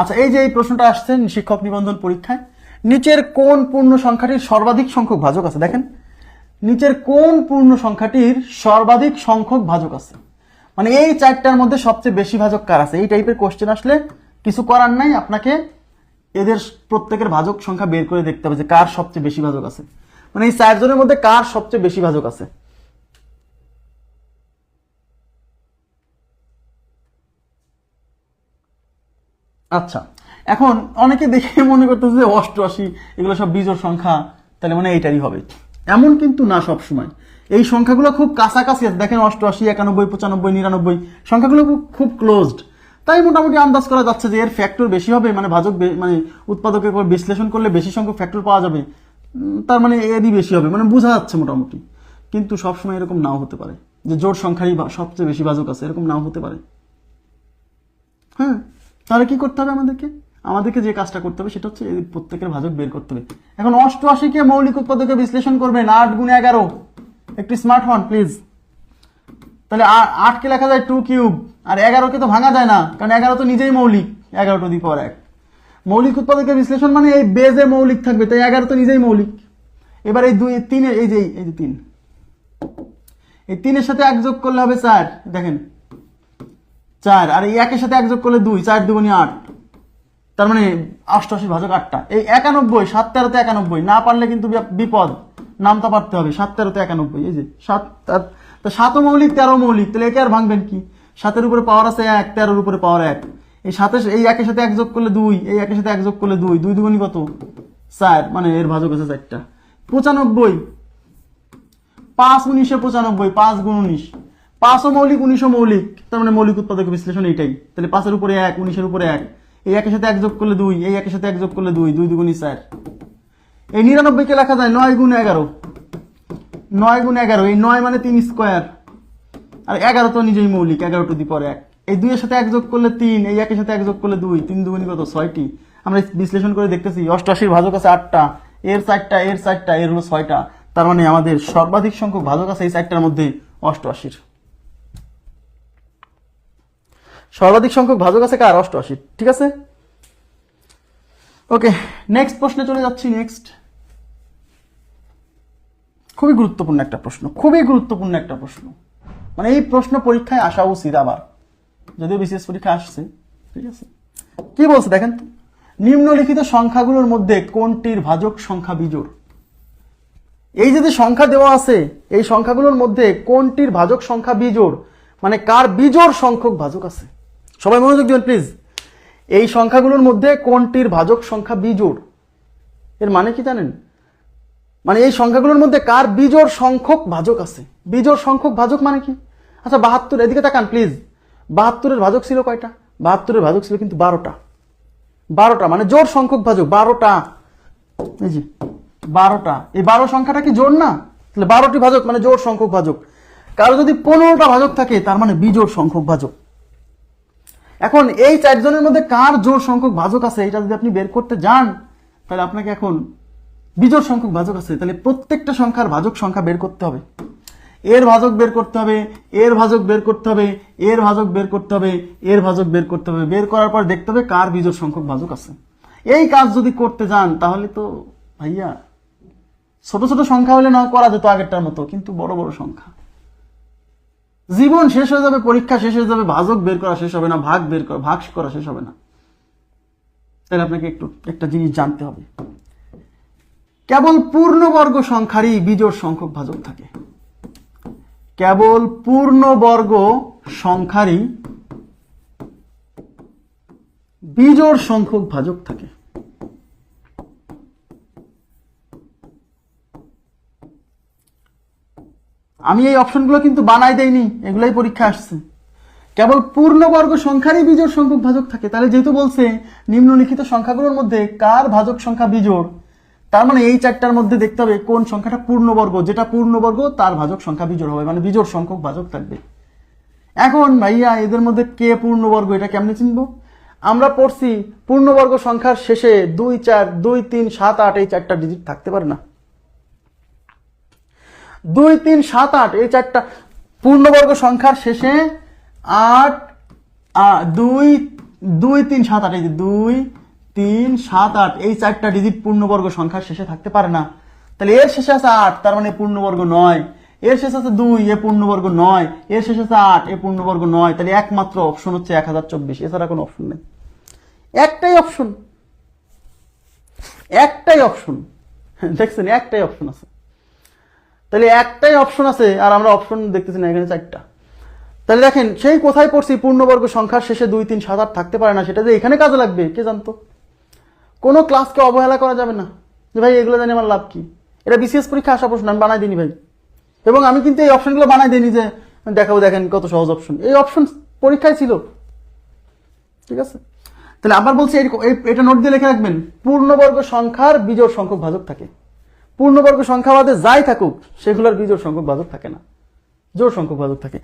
আচ্ছা এই যে এই প্রশ্নটা আসছে শিক্ষক নিবন্ধন পরীক্ষায়, নিচের কোন পূর্ণ সংখ্যাটির সর্বাধিক সংখ্যক ভাজক আছে? দেখেন, নিচের কোন পূর্ণ সংখ্যাটির সর্বাধিক সংখ্যক ভাজক আছে? মানে এই চারটার মধ্যে সবচেয়ে বেশি ভাজক কার আছে? এই টাইপের কোশ্চেন আসলে কিছু করার নাই, আপনাকে এদের প্রত্যেকের ভাজক সংখ্যা বের করে দেখতে হবে যে কার সবচেয়ে বেশি ভাজক আছে। মানে এই চারজনের মধ্যে কার সবচেয়ে বেশি ভাজক আছে? আচ্ছা এখন অনেকে দেখে মনে করতেছে যে অষ্টআশি, এগুলো সব বিজোড় সংখ্যা, তাহলে মানে এইটারই হবে। এমন কিন্তু না সব সময় এই সংখ্যাগুলো খুব কাছাকাছি আছে। দেখেন অষ্টআশি, একানব্বই, পঁচানব্বই, নিরানব্বই, সংখ্যাগুলো খুব- ক্লোজড তাই মোটামুটি আন্দাজ করা যাচ্ছে যে এর ফ্যাক্টর বেশি হবে মানে ভাজক মানে উৎপাদকের উপর বিশ্লেষণ করলে বেশি সংখ্যক ফ্যাক্টর পাওয়া যাবে। তার মানে এরই বেশি হবে মানে বোঝা যাচ্ছে মোটামুটি। কিন্তু সবসময় এরকম নাও হতে পারে। যে জোর সংখ্যারই সবচেয়ে বেশি ভাজক আছে, এরকম নাও হতে পারে। হ্যাঁ? তাহলে কি করতে হবে আমাদেরকে? আমাদেরকে যে কাজটা করতে হবে সেটা হচ্ছে এই প্রত্যেকের ভাজক বের করতে হবে। এখন অষ্টআশিকে মৌলিক উৎপাদকে বিশ্লেষণ করবেন, আট গুণে এগারো। একটি স্মার্ট হন প্লিজ তাহলে আটকে লেখা যায় টু কিউব আর এগারোকে তো ভাঙা যায় না, কারণ এগারো তো নিজেই মৌলিক এগারো টু দি পাওয়ার এক। মৌলিক উৎপাদকের বিশ্লেষণ মানে এই বেজে মৌলিক থাকবে, তাই এগারো তো নিজেই মৌলিক। এবার এই দুই তিনের, এই যে এই যে তিন। এই তিনের সাথে এক যোগ করলে হবে চার, দেখেন। চার, আর এই একের সাথে এক যোগ করলে দুই, চার দুগুনি আট। তার মানে অষ্টআশি ভাজক আটটা। এই একানব্বই, সাত তেরোতে একানব্বই। না পারলে কিন্তু বিপদ। নামটা পারতে হবে। সাত তেরোতে একানব্বই, এই যে সাত তা মৌলিক, তেরো মৌলিক। তাহলে একে আর ভাঙবেন কি? সাতের উপরে পাওয়ার আছে এক, তেরোর উপরে পাওয়ার এক। এই সাথে এই একের সাথে এক যোগ করলে দুই, এই একের সাথে এক যোগ করলে দুই। দুই দুগুনি কত? চার মানে এর ভাজক আছে চারটা। পঁচানব্বই, পাঁচ উনিশে পঁচানব্বই, পাঁচ গুণ উনিশ। পাঁচও মৌলিক উনিশও মৌলিক, তার মানে মৌলিক উৎপাদক বিশ্লেষণ এইটাই। তাহলে পাঁচের উপরে এক, উনিশের উপরে এক। এই একের সাথে এক যোগ করলে দুই, এই একের সাথে এক যোগ করলে দুই দুই দুগুণি চার। এই নিরানব্বইকে লেখা যায়? নয় গুণ এগারো। নয় গুণ এগারো, এই নয় মানে তিন স্কোয়ার। আর এগারো তো নিজেই মৌলিক, এগারো টু দি পর এক। এই দুইয়ের সাথে এক যোগ করলে তিন, এই একের সাথে এক যোগ করলে দুই, তিন দুগুণি কত? ছয়টি। আমরা বিশ্লেষণ করে দেখতেছি, অষ্টআশির ভাজক আছে আটটা। এর চারটা এর চারটা, এর হলো ছয়টা। তার মানে আমাদের সর্বাধিক সংখ্যক ভাজক আছে এই চারটার মধ্যে অষ্টআশির। সর্বাধিক সংখ্যক ভাজক আছে কার? অষ্টআশি। ঠিক আছে? ওকে নেক্সট প্রশ্নে চলে যাচ্ছি নেক্সট খুবই গুরুত্বপূর্ণ একটা প্রশ্ন, খুবই গুরুত্বপূর্ণ একটা প্রশ্ন। মানে এই প্রশ্ন পরীক্ষায় আসা উচিত আবার, যদিও বিশেষ পরীক্ষা আসছে, ঠিক আছে? কি বলছে দেখেন তো? নিম্নলিখিত সংখ্যাগুলোর মধ্যে কোনটির ভাজক সংখ্যা বিজোড়? এই যে যে সংখ্যা দেওয়া আছে, এই সংখ্যাগুলোর মধ্যে কোনটির ভাজক সংখ্যা বিজোড়? মানে কার বিজোড় সংখ্যক ভাজক আছে? সবাই মনোযোগ দিবেন প্লিজ এই সংখ্যাগুলোর মধ্যে কোনটির ভাজক সংখ্যা বিজোড়? এর মানে কি জানেন? মানে এই সংখ্যাগুলোর মধ্যে কার বিজোড় সংখ্যক ভাজক আছে? বিজোড় সংখ্যক ভাজক মানে কি? আচ্ছা বাহাত্তর, এদিকে তাকান প্লিজ বাহাত্তরের ভাজক ছিল কয়টা? বাহাত্তরের ভাজক ছিল কিন্তু বারোটা। বারোটা মানে জোর সংখ্যক ভাজক, বারোটা। এই যে, বারোটা। এই বারো সংখ্যাটা কি জোর না? তাহলে বারোটি ভাজক মানে জোর সংখ্যক ভাজক। কারও যদি পনেরোটা ভাজক থাকে, তার মানে বিজোড় সংখ্যক ভাজক। এখন এই চারজনের মধ্যে কার জোর সংখ্যক ভাজক আছে, এটা যদি আপনি বের করতে যান, তাহলে আপনাকে এখন বিজোড় সংখ্যক ভাজক আছে। তাহলে প্রত্যেকটা সংখ্যার ভাজক সংখ্যা বের করতে হবে। এর ভাজক বের করতে হবে, এর ভাজক বের করতে হবে, এর ভাজক বের করতে হবে, এর ভাজক বের করতে হবে। বের করার পর দেখতে হবে কার বিজোড় সংখ্যক ভাজক আছে। এই কাজ যদি করতে যান, তাহলে তো ভাইয়া, ছোট ছোট সংখ্যা হলে না করা যেত আগেরটার মতো, কিন্তু বড় বড় সংখ্যা। জীবন শেষ হয়ে যাবে, পরীক্ষা শেষ হয়ে যাবে, ভাজক বের করা শেষ হবে না, ভাগ বের করা, ভাগ করা শেষ হবে না। তাহলে আপনাকে একটু একটা জিনিস জানতে হবে। কেবল পূর্ণবর্গ সংখ্যারই বিজোড় সংখ্যক ভাজক থাকে। কেবল পূর্ণবর্গ সংখ্যারই বিজোড় সংখ্যক ভাজক থাকে। আমি এই অপশনগুলো কিন্তু বানাই দেইনি, এগুলাই পরীক্ষা আসছে। কেবল পূর্ণবর্গ সংখ্যারই বিজোড় সংখ্যক ভাজক থাকে। তাহলে যেহেতু বলছে নিম্নলিখিত সংখ্যাগুলোর মধ্যে কার ভাজক সংখ্যা বিজোড়, তার মানে এই চারটার মধ্যে দেখতে হবে কোন সংখ্যাটা পূর্ণবর্গ, যেটা পূর্ণবর্গ তার ভাজক সংখ্যা বিজোড় হবে মানে বিজোড় সংখ্যক ভাজক থাকবে। এখন ভাইয়া, এদের মধ্যে কে পূর্ণবর্গ, এটা কেমনে চিনবো? আমরা পড়ছি পূর্ণবর্গ সংখ্যার শেষে দুই চার দুই তিন সাত আট এই চারটা ডিজিট থাকতে পারে না। দুই, তিন, সাত, আট, এই চারটা পূর্ণবর্গ সংখ্যার শেষে আট দুই দুই, তিন, সাত, আট, এই যে দুই, তিন, সাত, আট, এই চারটা ডিজিট পূর্ণবর্গ সংখ্যার শেষে থাকতে পারে না। তাহলে এর শেষে আছে আট, তার মানে পূর্ণবর্গ নয়। এর শেষে আছে দুই, এ পূর্ণবর্গ নয়। এর শেষে আছে আট, এ পূর্ণবর্গ নয়। তাহলে একমাত্র অপশন হচ্ছে এক হাজার চব্বিশ। এছাড়া কোনো অপশন নেই। একটাই অপশন একটাই অপশন দেখছেন, একটাই অপশন আছে। তাহলে একটাই অপশন আছে আর আমরা অপশন দেখতেছি না, এখানে চারটা। তাহলে দেখেন, সেই কোথায় পড়ছি, পূর্ণবর্গ সংখ্যার শেষে দুই, তিন, সাত, আট থাকতে পারে না, সেটা যে এখানে কাজে লাগবে, কে জানতো? কোনো ক্লাসকে অবহেলা করা যাবে না। যে ভাই, এগুলো জানি আমার লাভ কি? এটা বিসিএস পরীক্ষা আসা প্রশ্ন, আমি বানাই দিইনি ভাই। এবং আমি কিন্তু এই অপশনগুলো বানাই দিইনি যে, দেখাবো, দেখেন কত সহজ অপশন এই অপশন পরীক্ষায় ছিল। ঠিক আছে? তাহলে আবার বলছি এটা নোট দিয়ে লিখে রাখবেন, পূর্ণবর্গ সংখ্যার বিজোড় সংখ্যক ভাজক থাকে। পূর্ণবর্গ সংখ্যা বাদে যাই থাকুক, সেগুলোর বিজোড় সংখ্যক বাদক থাকে না। জোর সংখ্যক বাদক থাকে।